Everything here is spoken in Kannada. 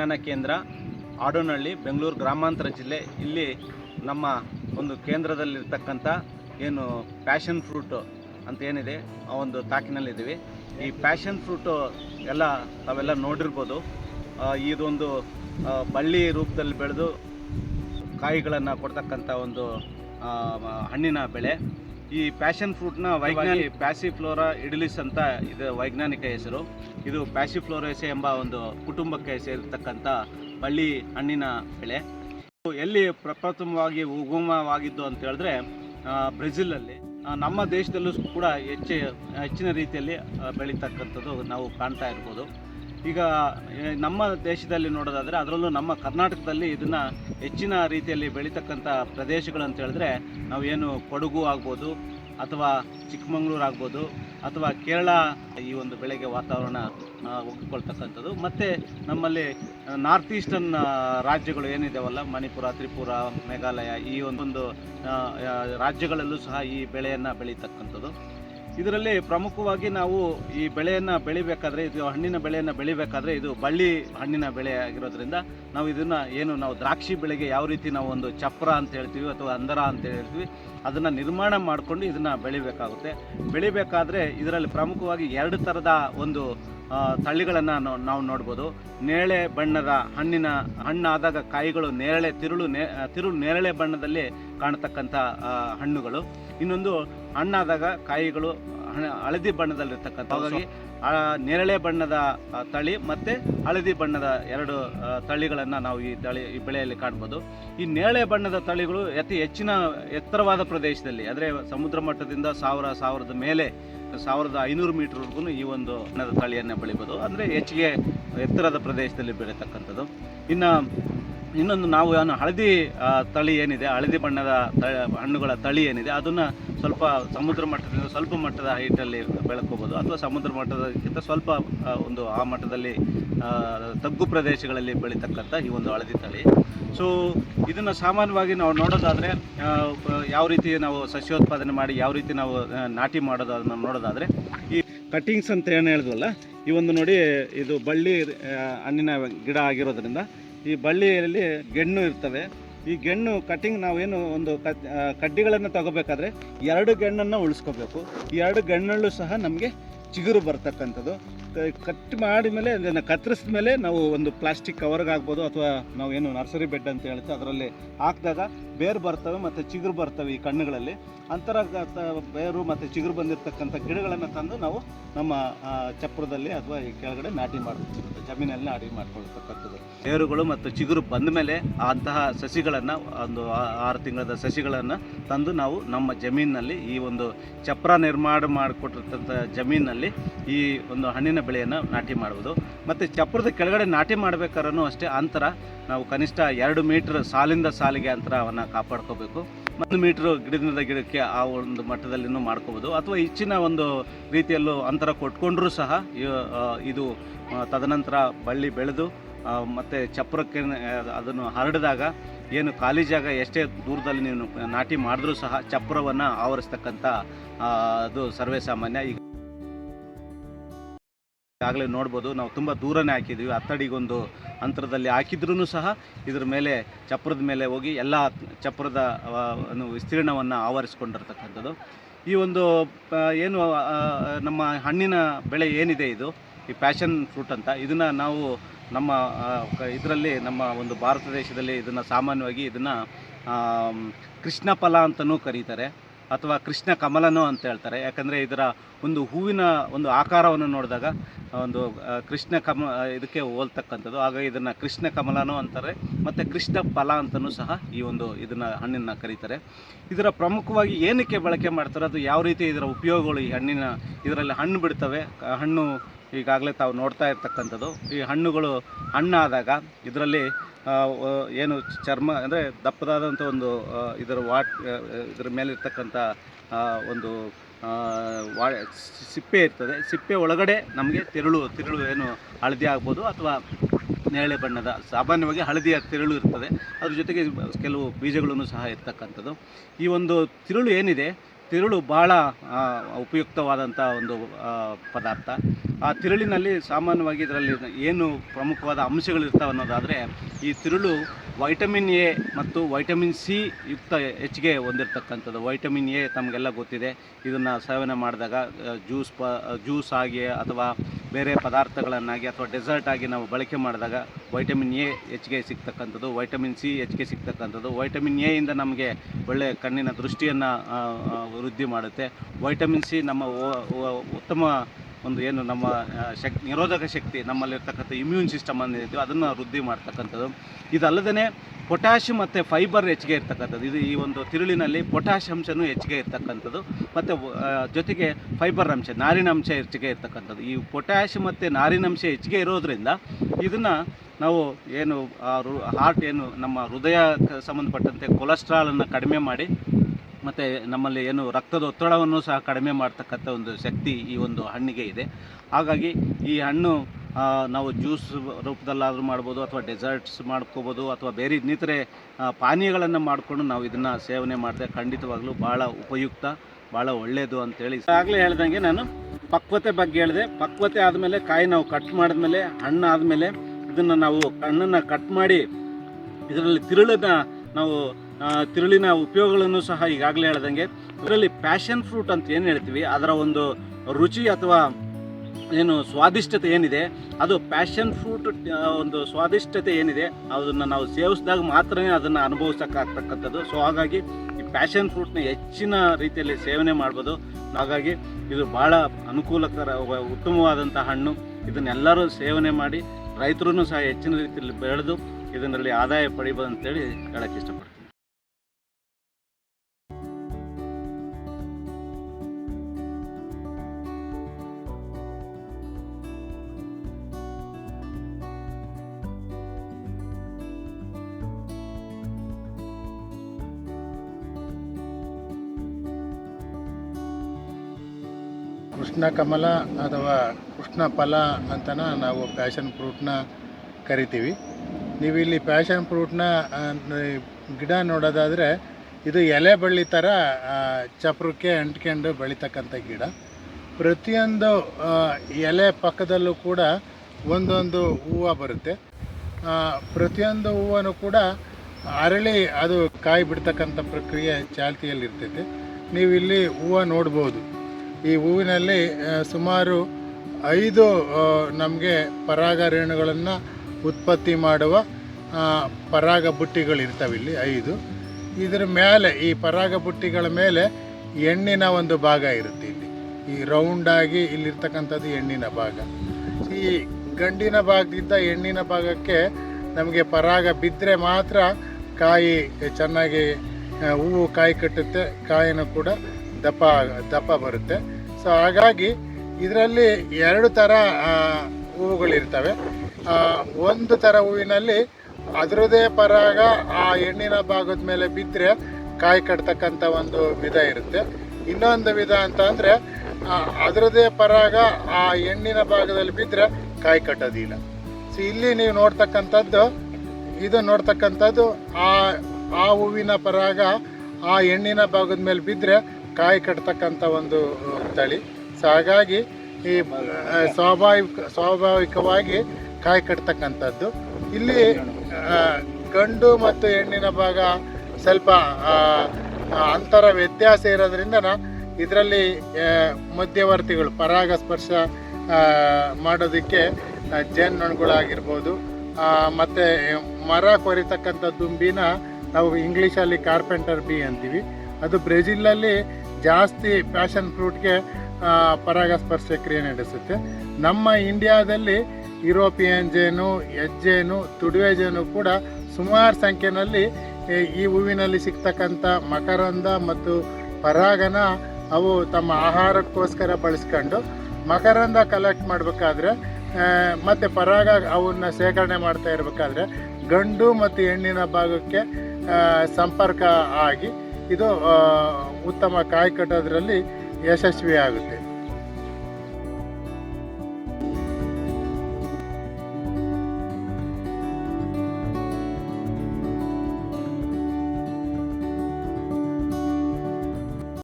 ವಿಜ್ಞಾನ ಕೇಂದ್ರ ಆಡೋನಹಳ್ಳಿ, ಬೆಂಗಳೂರು ಗ್ರಾಮಾಂತರ ಜಿಲ್ಲೆ, ಇಲ್ಲಿ ನಮ್ಮ ಒಂದು ಕೇಂದ್ರದಲ್ಲಿರ್ತಕ್ಕಂಥ ಏನು ಪ್ಯಾಷನ್ ಫ್ರೂಟು ಅಂತ ಏನಿದೆ, ಆ ಒಂದು ತಾಕಿನಲ್ಲಿದ್ದೀವಿ. ಈ ಪ್ಯಾಷನ್ ಫ್ರೂಟು ಎಲ್ಲ ತಾವೆಲ್ಲ ನೋಡಿರ್ಬೋದು. ಇದೊಂದು ಬಳ್ಳಿ ರೂಪದಲ್ಲಿ ಬೆಳೆದು ಕಾಯಿಗಳನ್ನು ಕೊಡ್ತಕ್ಕಂಥ ಒಂದು ಹಣ್ಣಿನ ಬೆಳೆ. ಈ ಪ್ಯಾಷನ್ ಫ್ರೂಟ್ನ ವೈಜ್ಞಾನಿಕ ಪ್ಯಾಸಿಫ್ಲೋರಾ ಇಡಲಿಸ್ ಅಂತ ಇದು ವೈಜ್ಞಾನಿಕ ಹೆಸರು. ಇದು ಪ್ಯಾಸಿಫ್ಲೋರೇಸೆ ಎಂಬ ಒಂದು ಕುಟುಂಬಕ್ಕೆ ಸೇರಿರ್ತಕ್ಕಂಥ ಬಳ್ಳಿ ಹಣ್ಣಿನ ಬೆಳೆ. ಎಲ್ಲಿ ಪ್ರಪ್ರಥಮವಾಗಿ ಉಗಮವಾಗಿದ್ದು ಅಂತ ಹೇಳಿದ್ರೆ ಬ್ರೆಜಿಲಲ್ಲಿ. ನಮ್ಮ ದೇಶದಲ್ಲೂ ಕೂಡ ಹೆಚ್ಚು ಹೆಚ್ಚಿನ ರೀತಿಯಲ್ಲಿ ಬೆಳೀತಕ್ಕಂಥದ್ದು ನಾವು ಕಾಣ್ತಾ ಇರ್ಬೋದು. ಈಗ ನಮ್ಮ ದೇಶದಲ್ಲಿ ನೋಡೋದಾದರೆ ಅದರಲ್ಲೂ ನಮ್ಮ ಕರ್ನಾಟಕದಲ್ಲಿ ಇದನ್ನು ಹೆಚ್ಚಿನ ರೀತಿಯಲ್ಲಿ ಬೆಳೀತಕ್ಕಂಥ ಪ್ರದೇಶಗಳು ಅಂತ ಹೇಳಿದ್ರೆ ನಾವು ಏನು ಕೊಡಗು ಆಗ್ಬೋದು, ಅಥವಾ ಚಿಕ್ಕಮಗಳೂರು ಆಗ್ಬೋದು, ಅಥವಾ ಕೇರಳ ಈ ಒಂದು ಬೆಳೆಗೆ ವಾತಾವರಣ ಒಗ್ಗಿಕೊಳ್ತಕ್ಕಂಥದ್ದು. ಮತ್ತು ನಮ್ಮಲ್ಲಿ ನಾರ್ತ್ ಈಸ್ಟರ್ನ್ ರಾಜ್ಯಗಳು ಏನಿದಾವಲ್ಲ, ಮಣಿಪುರ, ತ್ರಿಪುರ, ಮೇಘಾಲಯ ಈ ಒಂದೊಂದು ರಾಜ್ಯಗಳಲ್ಲೂ ಸಹ ಈ ಬೆಳೆಯನ್ನು ಬೆಳೀತಕ್ಕಂಥದ್ದು. ಇದರಲ್ಲಿ ಪ್ರಮುಖವಾಗಿ ನಾವು ಈ ಬೆಳೆಯನ್ನು ಬೆಳಿಬೇಕಾದ್ರೆ, ಇದು ಹಣ್ಣಿನ ಬೆಳೆಯನ್ನು ಬೆಳಿಬೇಕಾದ್ರೆ ಇದು ಬಳ್ಳಿ ಹಣ್ಣಿನ ಬೆಳೆ ಆಗಿರೋದ್ರಿಂದ ನಾವು ಇದನ್ನು ಏನು ನಾವು ದ್ರಾಕ್ಷಿ ಬೆಳೆಗೆ ಯಾವ ರೀತಿ ನಾವು ಒಂದು ಚಪ್ರ ಅಂತ ಹೇಳ್ತೀವಿ ಅಥವಾ ಅಂದರ ಅಂತ ಹೇಳ್ತೀವಿ, ಅದನ್ನು ನಿರ್ಮಾಣ ಮಾಡಿಕೊಂಡು ಇದನ್ನು ಬೆಳಿಬೇಕಾಗುತ್ತೆ. ಬೆಳಿಬೇಕಾದ್ರೆ ಇದರಲ್ಲಿ ಪ್ರಮುಖವಾಗಿ ಎರಡು ಥರದ ಒಂದು ತಳಿಗಳನ್ನು ನಾವು ನೋಡ್ಬೋದು. ನೇರಳೆ ಬಣ್ಣದ ಹಣ್ಣಿನ, ಹಣ್ಣಾದಾಗ ಕಾಯಿಗಳು ನೇರಳೆ, ತಿರುಳು ನೇ, ತಿರುಳು ನೇರಳೆ ಬಣ್ಣದಲ್ಲಿ ಕಾಣತಕ್ಕಂಥ ಹಣ್ಣುಗಳು. ಇನ್ನೊಂದು ಹಣ್ಣಾದಾಗ ಕಾಯಿಗಳು ಹಳದಿ ಬಣ್ಣದಲ್ಲಿರ್ತಕ್ಕಂಥ ಹಾಗಾಗಿ ನೇರಳೆ ಬಣ್ಣದ ತಳಿ ಮತ್ತು ಹಳದಿ ಬಣ್ಣದ ಎರಡು ತಳಿಗಳನ್ನು ನಾವು ಈ ತಳಿ, ಈ ಬೆಳೆಯಲ್ಲಿ ಕಾಣ್ಬೋದು. ಈ ನೇರಳೆ ಬಣ್ಣದ ತಳಿಗಳು ಅತಿ ಹೆಚ್ಚಿನ ಎತ್ತರವಾದ ಪ್ರದೇಶದಲ್ಲಿ, ಅಂದರೆ ಸಮುದ್ರ ಮಟ್ಟದಿಂದ ಸಾವಿರ, ಸಾವಿರದ ಮೇಲೆ, ಸಾವಿರದ ಐನೂರು ಮೀಟರ್ವರೆಗೂ ಈ ಒಂದು ಬಣ್ಣದ ತಳಿಯನ್ನು ಬೆಳಿಬೋದು. ಅಂದರೆ ಹೆಚ್ಚಿಗೆ ಎತ್ತರದ ಪ್ರದೇಶದಲ್ಲಿ ಬೆಳೀತಕ್ಕಂಥದ್ದು ಇನ್ನು ಇನ್ನೊಂದು ನಾವು ಏನು ಹಳದಿ ತಳಿ ಏನಿದೆ, ಹಳದಿ ಬಣ್ಣದ ತ, ಹಣ್ಣುಗಳ ತಳಿ ಏನಿದೆ, ಅದನ್ನು ಸ್ವಲ್ಪ ಸಮುದ್ರ ಮಟ್ಟದಿಂದ ಸ್ವಲ್ಪ ಮಟ್ಟದ ಹೈಟಲ್ಲಿ ಬೆಳ್ಕೋಬೋದು. ಅಥವಾ ಸಮುದ್ರ ಮಟ್ಟದಕ್ಕಿಂತ ಸ್ವಲ್ಪ ಒಂದು ಆ ಮಟ್ಟದಲ್ಲಿ ತಗ್ಗು ಪ್ರದೇಶಗಳಲ್ಲಿ ಬೆಳೀತಕ್ಕಂಥ ಈ ಒಂದು ಹಳದಿ ತಳಿ. ಸೊ ಇದನ್ನು ಸಾಮಾನ್ಯವಾಗಿ ನಾವು ನೋಡೋದಾದರೆ ಯಾವ ರೀತಿ ನಾವು ಸಸ್ಯೋತ್ಪಾದನೆ ಮಾಡಿ, ಯಾವ ರೀತಿ ನಾವು ನಾಟಿ ಮಾಡೋದು ಅದನ್ನು ನೋಡೋದಾದರೆ, ಈ ಕಟ್ಟಿಂಗ್ಸ್ ಅಂತ ಏನು ಹೇಳಿದ್ವಲ್ಲ, ಈ ಒಂದು ನೋಡಿ, ಇದು ಬಳ್ಳಿ ಹಣ್ಣಿನ ಗಿಡ ಆಗಿರೋದ್ರಿಂದ ಈ ಬಳ್ಳಿಯಲ್ಲಿ ಗೆಣ್ಣು ಇರ್ತವೆ. ಈ ಗೆಣ್ಣು ಕಟ್ಟಿಂಗ್ ನಾವೇನು ಒಂದು ಕಡ್ಡಿಗಳನ್ನು ತಗೋಬೇಕಾದ್ರೆ ಎರಡು ಗೆಣ್ಣನ್ನು ಉಳಿಸ್ಕೋಬೇಕು. ಈ ಎರಡು ಗೆಣ್ಣಲ್ಲೂ ಸಹ ನಮಗೆ ಚಿಗುರು ಬರ್ತಕ್ಕಂಥದ್ದು. ಕಟ್ ಮಾಡಿದ ಮೇಲೆ ಅದನ್ನು ಕತ್ತರಿಸಿದ ಮೇಲೆ ನಾವು ಒಂದು ಪ್ಲಾಸ್ಟಿಕ್ ಕವರ್ಗೆ ಆಗ್ಬೋದು ಅಥವಾ ನಾವು ಏನು ನರ್ಸರಿ ಬೆಡ್ ಅಂತ ಹೇಳ್ತೀವಿ ಅದರಲ್ಲಿ ಹಾಕಿದಾಗ ಬೇರು ಬರ್ತವೆ ಮತ್ತು ಚಿಗುರು ಬರ್ತವೆ ಈ ಕಣ್ಣುಗಳಲ್ಲಿ. ಅಂತರ ಬೇರು ಮತ್ತು ಚಿಗುರು ಬಂದಿರತಕ್ಕಂಥ ಗಿಡಗಳನ್ನು ತಂದು ನಾವು ನಮ್ಮ ಚಪ್ರದಲ್ಲಿ ಅಥವಾ ಈ ಕೆಳಗಡೆ ನಾಟಿ ಮಾಡಬೇಕು ಜಮೀನಲ್ಲಿ ನಾಟಿ ಮಾಡ್ಕೊಳ್ತಕ್ಕಂಥದ್ದು. ಬೇರುಗಳು ಮತ್ತು ಚಿಗುರು ಬಂದ ಮೇಲೆ ಅಂತಹ ಸಸಿಗಳನ್ನು, ಒಂದು ಆರು ತಿಂಗಳದ ಸಸಿಗಳನ್ನು ತಂದು ನಾವು ನಮ್ಮ ಜಮೀನಿನಲ್ಲಿ ಈ ಒಂದು ಚಪ್ರ ನಿರ್ಮಾಣ ಮಾಡಿಕೊಟ್ಟಿರ್ತಕ್ಕಂಥ ಜಮೀನಿನಲ್ಲಿ ಈ ಒಂದು ಹಣ್ಣಿನ ಬೆಳೆಯನ್ನು ನಾಟಿ ಮಾಡುವುದು ಮತ್ತು ಚಪ್ರದ ಕೆಳಗಡೆ ನಾಟಿ ಮಾಡಬೇಕಾದ್ರೂ ಅಷ್ಟೇ ಅಂತರ ನಾವು ಕನಿಷ್ಠ ಎರಡು ಮೀಟ್ರ್ ಸಾಲಿಂದ ಸಾಲಿಗೆ ಅಂತರವನ್ನು ಕಾಪಾಡ್ಕೋಬೇಕು. ಒಂದು ಮೀಟ್ರ್ ಗಿಡದಿಂದ ಗಿಡಕ್ಕೆ ಆ ಒಂದು ಮಟ್ಟದಲ್ಲಿನೂ ಮಾಡ್ಕೋಬೋದು. ಅಥವಾ ಹೆಚ್ಚಿನ ಒಂದು ರೀತಿಯಲ್ಲೂ ಅಂತರ ಕೊಟ್ಕೊಂಡ್ರೂ ಸಹ ಇದು ತದನಂತರ ಬಳ್ಳಿ ಬೆಳೆದು ಮತ್ತು ಚಪ್ರಕ್ಕೆ ಅದನ್ನು ಹರಡಿದಾಗ ಏನು ಖಾಲಿ ಜಾಗ ಎಷ್ಟೇ ದೂರದಲ್ಲಿ ನೀವು ನಾಟಿ ಮಾಡಿದ್ರೂ ಸಹ ಚಪ್ರವನ್ನು ಆವರಿಸ್ತಕ್ಕಂಥ ಅದು ಸರ್ವೇ ಸಾಮಾನ್ಯ. ಈಗ ಈಗಾಗಲೇ ನೋಡ್ಬೋದು, ನಾವು ತುಂಬ ದೂರನೇ ಹಾಕಿದ್ದೀವಿ ಹತ್ತಡಿಗೊಂದು ಅಂತರದಲ್ಲಿ ಹಾಕಿದ್ರೂ ಸಹ ಇದ್ರ ಮೇಲೆ ಚಪ್ರದ ಮೇಲೆ ಹೋಗಿ ಎಲ್ಲ ಚಪ್ರದ ವಿಸ್ತೀರ್ಣವನ್ನು ಆವರಿಸ್ಕೊಂಡಿರ್ತಕ್ಕಂಥದ್ದು. ಈ ಒಂದು ಏನು ನಮ್ಮ ಹಣ್ಣಿನ ಬೆಳೆ ಏನಿದೆ ಇದು, ಈ ಪ್ಯಾಷನ್ ಫ್ರೂಟ್ ಅಂತ, ಇದನ್ನು ನಾವು ನಮ್ಮ ಇದರಲ್ಲಿ ನಮ್ಮ ಒಂದು ಭಾರತ ದೇಶದಲ್ಲಿ ಇದನ್ನು ಸಾಮಾನ್ಯವಾಗಿ ಇದನ್ನು ಕೃಷ್ಣ ಫಲ ಅಂತಲೂ ಕರೀತಾರೆ. ಅಥವಾ ಕೃಷ್ಣ ಕಮಲನೋ ಅಂತ ಹೇಳ್ತಾರೆ. ಯಾಕಂದರೆ ಇದರ ಒಂದು ಹೂವಿನ ಒಂದು ಆಕಾರವನ್ನು ನೋಡಿದಾಗ ಒಂದು ಕೃಷ್ಣ ಕಮ ಇದಕ್ಕೆ ಹೋಲ್ತಕ್ಕಂಥದ್ದು. ಆಗ ಇದನ್ನು ಕೃಷ್ಣ ಕಮಲನೋ ಅಂತಾರೆ, ಮತ್ತು ಕೃಷ್ಣ ಫಲ ಅಂತಲೂ ಸಹ ಈ ಒಂದು ಇದನ್ನು ಹಣ್ಣನ್ನು ಕರೀತಾರೆ. ಇದರ ಪ್ರಮುಖವಾಗಿ ಏನಕ್ಕೆ ಬಳಕೆ ಮಾಡ್ತಾರೆ, ಅದು ಯಾವ ರೀತಿ ಇದರ ಉಪಯೋಗಗಳು ಈ ಹಣ್ಣಿನ, ಇದರಲ್ಲಿ ಹಣ್ಣು ಬಿಡ್ತವೆ ಹಣ್ಣು ಈಗಾಗಲೇ ತಾವು ನೋಡ್ತಾ ಇರ್ತಕ್ಕಂಥದ್ದು. ಈ ಹಣ್ಣುಗಳು ಹಣ್ಣಾದಾಗ ಇದರಲ್ಲಿ ಏನು ಚರ್ಮ, ಅಂದರೆ ದಪ್ಪದಾದಂಥ ಒಂದು ಇದರ ವಾಟ್ ಇದರ ಮೇಲಿರ್ತಕ್ಕಂಥ ಒಂದು ವಾ, ಸಿಪ್ಪೆ ಇರ್ತದೆ. ಸಿಪ್ಪೆ ಒಳಗಡೆ ನಮಗೆ ತಿರುಳು ತಿರುಳು ಏನು ಹಳದಿ ಆಗ್ಬೋದು ಅಥವಾ ನೇರಳೆ ಬಣ್ಣದ, ಸಾಮಾನ್ಯವಾಗಿ ಹಳದಿಯ ತಿರುಳು ಇರ್ತದೆ. ಅದ್ರ ಜೊತೆಗೆ ಕೆಲವು ಬೀಜಗಳನ್ನು ಸಹ ಇರ್ತಕ್ಕಂಥದ್ದು. ಈ ಒಂದು ತಿರುಳು ಏನಿದೆ ತಿರುಳು ಆ, ಉಪಯುಕ್ತವಾದಂಥ ಒಂದು ಪದಾರ್ಥ. ಆ ತಿರುಳಿನಲ್ಲಿ ಸಾಮಾನ್ಯವಾಗಿ ಇದರಲ್ಲಿ ಏನು ಪ್ರಮುಖವಾದ ಅಂಶಗಳಿರ್ತಾವೆ ಅನ್ನೋದಾದರೆ ಈ ತಿರುಳು ವೈಟಮಿನ್ ಎ ಮತ್ತು ವೈಟಮಿನ್ ಸಿ ಯುಕ್ತ ಹೆಚ್ಚಿಗೆ ಹೊಂದಿರತಕ್ಕಂಥದ್ದು. ವೈಟಮಿನ್ ಎ ತಮಗೆಲ್ಲ ಗೊತ್ತಿದೆ. ಇದನ್ನು ಸೇವನೆ ಮಾಡಿದಾಗ ಜ್ಯೂಸ್ ಪ ಜ್ಯೂಸ್ ಆಗಿ ಅಥವಾ ಬೇರೆ ಪದಾರ್ಥಗಳನ್ನಾಗಿ ಅಥವಾ ಡೆಸರ್ಟ್ ಆಗಿ ನಾವು ಬಳಕೆ ಮಾಡಿದಾಗ ವೈಟಮಿನ್ ಎ ಹೆಚ್ಚಿಗೆ ಸಿಗ್ತಕ್ಕಂಥದ್ದು, ವೈಟಮಿನ್ ಸಿ ಹೆಚ್ಚಿಗೆ ಸಿಗ್ತಕ್ಕಂಥದ್ದು. ವೈಟಮಿನ್ ಇಂದ ನಮಗೆ ಒಳ್ಳೆಯ ಕಣ್ಣಿನ ದೃಷ್ಟಿಯನ್ನು ವೃದ್ಧಿ ಮಾಡುತ್ತೆ. ವೈಟಮಿನ್ ಸಿ ನಮ್ಮ ಉತ್ತಮ ಒಂದು ಏನು ನಮ್ಮ ಶಕ್, ನಿರೋಧಕ ಶಕ್ತಿ ನಮ್ಮಲ್ಲಿರ್ತಕ್ಕಂಥ ಇಮ್ಯೂನ್ ಸಿಸ್ಟಮ್ ಏನಿದೆ ಅದನ್ನು ವೃದ್ಧಿ ಮಾಡ್ತಕ್ಕಂಥದ್ದು. ಇದಲ್ಲದೇ ಪೊಟ್ಯಾಷ್ ಮತ್ತು ಫೈಬರ್ ಹೆಚ್ಚಿಗೆ ಇರ್ತಕ್ಕಂಥದ್ದು. ಇದು ಈ ಒಂದು ತಿರುಳಿನಲ್ಲಿ ಪೊಟ್ಯಾಷ್ ಅಂಶನೂ ಹೆಚ್ಚಿಗೆ ಇರ್ತಕ್ಕಂಥದ್ದು. ಮತ್ತು ಜೊತೆಗೆ ಫೈಬರ್ ಅಂಶ ನಾರಿನಾಂಶ ಹೆಚ್ಚಿಗೆ ಇರ್ತಕ್ಕಂಥದ್ದು. ಈ ಪೊಟ್ಯಾಷ್ ಮತ್ತು ನಾರಿನಾಂಶ ಹೆಚ್ಚಿಗೆ ಇರೋದ್ರಿಂದ ಇದನ್ನು ನಾವು ಏನು ಹಾರ್ಟ್ ಏನು ನಮ್ಮ ಹೃದಯಕ್ಕೆ ಸಂಬಂಧಪಟ್ಟಂತೆ ಕೊಲೆಸ್ಟ್ರಾಲನ್ನು ಕಡಿಮೆ ಮಾಡಿ ಮತ್ತು ನಮ್ಮಲ್ಲಿ ಏನು ರಕ್ತದ ಒತ್ತಡವನ್ನು ಸಹ ಕಡಿಮೆ ಮಾಡ್ತಕ್ಕಂಥ ಒಂದು ಶಕ್ತಿ ಈ ಒಂದು ಹಣ್ಣಿಗೆ ಇದೆ. ಹಾಗಾಗಿ ಈ ಹಣ್ಣು ನಾವು ಜ್ಯೂಸ್ ರೂಪದಲ್ಲಾದರೂ ಮಾಡ್ಬೋದು ಅಥವಾ ಡೆಸರ್ಟ್ಸ್ ಮಾಡ್ಕೋಬೋದು ಅಥವಾ ಬೇರೆ ಇನ್ನಿತರೆ ಪಾನೀಯಗಳನ್ನು ಮಾಡಿಕೊಂಡು ನಾವು ಇದನ್ನು ಸೇವನೆ ಮಾಡಿದೆ ಖಂಡಿತವಾಗ್ಲೂ ಭಾಳ ಉಪಯುಕ್ತ ಭಾಳ ಒಳ್ಳೆಯದು ಅಂತೇಳಿ ಆಗಲೇ ಹೇಳ್ದಂಗೆ ನಾನು ಪಕ್ವತೆ ಬಗ್ಗೆ ಹೇಳಿದೆ. ಪಕ್ವತೆ ಆದಮೇಲೆ ಕಾಯಿ ನಾವು ಕಟ್ ಮಾಡಿದ್ಮೇಲೆ, ಹಣ್ಣು ಆದಮೇಲೆ ಇದನ್ನು ನಾವು ಹಣ್ಣನ್ನು ಕಟ್ ಮಾಡಿ, ಇದರಲ್ಲಿ ತಿರುಳನ್ನ ನಾವು ತಿರುಳಿನ ಉಪಯೋಗಗಳನ್ನು ಸಹ ಈಗಾಗಲೇ ಹೇಳ್ದಂಗೆ ಇದರಲ್ಲಿ ಪ್ಯಾಷನ್ ಫ್ರೂಟ್ ಅಂತ ಏನು ಹೇಳ್ತೀವಿ? ಅದರ ಒಂದು ರುಚಿ ಅಥವಾ ಏನು ಸ್ವಾದಿಷ್ಟತೆ ಏನಿದೆ? ಅದು ಪ್ಯಾಷನ್ ಫ್ರೂಟ್ ಒಂದು ಸ್ವಾದಿಷ್ಟತೆ ಏನಿದೆ? ಅದನ್ನು ನಾವು ಸೇವಿಸಿದಾಗ ಮಾತ್ರನೇ ಅದನ್ನು ಅನುಭವಿಸೋಕ್ಕಾಗ್ತಕ್ಕಂಥದ್ದು. ಸೊ ಹಾಗಾಗಿ ಈ ಪ್ಯಾಷನ್ ಫ್ರೂಟ್ನ ಹೆಚ್ಚಿನ ರೀತಿಯಲ್ಲಿ ಸೇವನೆ ಮಾಡ್ಬೋದು. ಹಾಗಾಗಿ ಇದು ಭಾಳ ಅನುಕೂಲಕರ ಉತ್ತಮವಾದಂಥ ಹಣ್ಣು. ಇದನ್ನೆಲ್ಲರೂ ಸೇವನೆ ಮಾಡಿ ರೈತರು ಸಹ ಹೆಚ್ಚಿನ ರೀತಿಯಲ್ಲಿ ಬೆಳೆದು ಇದರಲ್ಲಿ ಆದಾಯ ಪಡಿಬೋದು ಅಂತೇಳಿ ಹೇಳಕ್ಕೆ ಇಷ್ಟಪಡ್ತೀನಿ. ಕೃಷ್ಣ ಕಮಲ ಅಥವಾ ಕೃಷ್ಣ ಫಲ ಅಂತನ ನಾವು ಪ್ಯಾಷನ್ ಫ್ರೂಟ್ನ ಕರಿತೀವಿ. ನೀವು ಇಲ್ಲಿ ಪ್ಯಾಷನ್ ಫ್ರೂಟ್ನ ಗಿಡ ನೋಡೋದಾದರೆ ಇದು ಎಲೆ ಬಳ್ಳಿ ಥರ ಚಪ್ರಕ್ಕೆ ಅಂಟ್ಕೊಂಡು ಬೆಳೀತಕ್ಕಂಥ ಗಿಡ. ಪ್ರತಿಯೊಂದು ಎಲೆ ಪಕ್ಕದಲ್ಲೂ ಕೂಡ ಒಂದೊಂದು ಹೂವು ಬರುತ್ತೆ. ಪ್ರತಿಯೊಂದು ಹೂವನ್ನು ಕೂಡ ಅರಳಿ ಅದು ಕಾಯಿ ಬಿಡ್ತಕ್ಕಂಥ ಪ್ರಕ್ರಿಯೆ ಚಾಲ್ತಿಯಲ್ಲಿರ್ತೈತೆ. ನೀವು ಇಲ್ಲಿ ಹೂವು ನೋಡ್ಬೋದು. ಈ ಹೂವಿನಲ್ಲಿ ಸುಮಾರು ಐದು ನಮಗೆ ಪರಾಗ ರೇಣುಗಳನ್ನು ಉತ್ಪತ್ತಿ ಮಾಡುವ ಪರಾಗ ಬುಟ್ಟಿಗಳಿರ್ತವೆ ಇಲ್ಲಿ ಐದು. ಇದರ ಮೇಲೆ, ಈ ಪರಾಗ ಬುಟ್ಟಿಗಳ ಮೇಲೆ ಹೆಣ್ಣಿನ ಒಂದು ಭಾಗ ಇರುತ್ತೆ ಇಲ್ಲಿ. ಈ ರೌಂಡಾಗಿ ಇಲ್ಲಿರ್ತಕ್ಕಂಥದ್ದು ಹೆಣ್ಣಿನ ಭಾಗ. ಈ ಗಂಡಿನ ಭಾಗದಿಂದ ಹೆಣ್ಣಿನ ಭಾಗಕ್ಕೆ ನಮಗೆ ಪರಾಗ ಬಿದ್ದರೆ ಮಾತ್ರ ಕಾಯಿ ಚೆನ್ನಾಗಿ ಹೂವು ಕಾಯಿ ಕಟ್ಟುತ್ತೆ, ಕಾಯಿನೂ ಕೂಡ ದಪ್ಪ ದಪ್ಪ ಬರುತ್ತೆ. ಸೊ ಹಾಗಾಗಿ ಇದರಲ್ಲಿ ಎರಡು ಥರ ಹೂವುಗಳಿರ್ತವೆ. ಒಂದು ಥರ ಹೂವಿನಲ್ಲಿ ಅದರದೇ ಪರಾಗ ಆ ಹೆಣ್ಣಿನ ಭಾಗದ ಮೇಲೆ ಬಿದ್ದರೆ ಕಾಯಿ ಕಟ್ತಕ್ಕಂಥ ಒಂದು ವಿಧ ಇರುತ್ತೆ. ಇನ್ನೊಂದು ವಿಧ ಅಂತ ಅಂದರೆ ಅದರದೇ ಪರಾಗ ಆ ಹೆಣ್ಣಿನ ಭಾಗದಲ್ಲಿ ಬಿದ್ದರೆ ಕಾಯಿ ಕಟ್ಟೋದಿಲ್ಲ. ಸೊ ಇಲ್ಲಿ ನೀವು ನೋಡ್ತಕ್ಕಂಥದ್ದು, ಇದು ನೋಡ್ತಕ್ಕಂಥದ್ದು ಆ ಆ ಹೂವಿನ ಪರಾಗ ಆ ಹೆಣ್ಣಿನ ಭಾಗದ ಮೇಲೆ ಬಿದ್ದರೆ ಕಾಯಿ ಕಟ್ತಕ್ಕಂಥ ಒಂದು ತಳಿ. ಸೊ ಹಾಗಾಗಿ ಈ ಸ್ವಾಭಾವಿಕ, ಸ್ವಾಭಾವಿಕವಾಗಿ ಕಾಯಿ ಕಟ್ತಕ್ಕಂಥದ್ದು. ಇಲ್ಲಿ ಗಂಡು ಮತ್ತು ಹೆಣ್ಣಿನ ಭಾಗ ಸ್ವಲ್ಪ ಅಂತರ ವ್ಯತ್ಯಾಸ ಇರೋದ್ರಿಂದ ಇದರಲ್ಲಿ ಮಧ್ಯವರ್ತಿಗಳು, ಪರಾಗಸ್ಪರ್ಶ ಮಾಡೋದಕ್ಕೆ ಜೇನು ನೊಣಗಳಾಗಿರ್ಬೋದು ಮತ್ತು ಮತ್ತೆ ಮರ ಕೊರಿತಕ್ಕಂಥ ದುಂಬಿನ ನಾವು ಇಂಗ್ಲೀಷಲ್ಲಿ ಕಾರ್ಪೆಂಟರ್ ಬಿ ಅಂತೀವಿ. ಅದು ಬ್ರೆಜಿಲಲ್ಲಿ ಜಾಸ್ತಿ ಪ್ಯಾಷನ್ ಫ್ರೂಟ್ಗೆ ಪರಾಗಸ್ಪರ್ಶ ಕ್ರಿಯೆ ನಡೆಸುತ್ತೆ. ನಮ್ಮ ಇಂಡಿಯಾದಲ್ಲಿ ಯುರೋಪಿಯನ್ ಜೇನು ಎಜ್ಜೇನು ತುಡುವೆ ಜೇನು ಕೂಡ ಸುಮಾರು ಸಂಖ್ಯೆಯಲ್ಲಿ ಈ ಹೂವಿನಲ್ಲಿ ಸಿಗ್ತಕ್ಕಂಥ ಮಕರಂದ ಮತ್ತು ಪರಾಗನ ಅವು ತಮ್ಮ ಆಹಾರಕ್ಕೋಸ್ಕರ ಬಳಸ್ಕೊಂಡು ಮಕರಂದ ಕಲೆಕ್ಟ್ ಮಾಡಬೇಕಾದ್ರೆ ಮತ್ತು ಪರಾಗ ಅವನ್ನ ಶೇಖರಣೆ ಮಾಡ್ತಾ ಇರಬೇಕಾದ್ರೆ ಗಂಡು ಮತ್ತು ಹೆಣ್ಣಿನ ಭಾಗಕ್ಕೆ ಸಂಪರ್ಕ ಆಗಿ ಇದು ಉತ್ತಮ ಕಾಯಿ ಕಟ್ಟೋದ್ರಲ್ಲಿ ಯಶಸ್ವಿ ಆಗುತ್ತೆ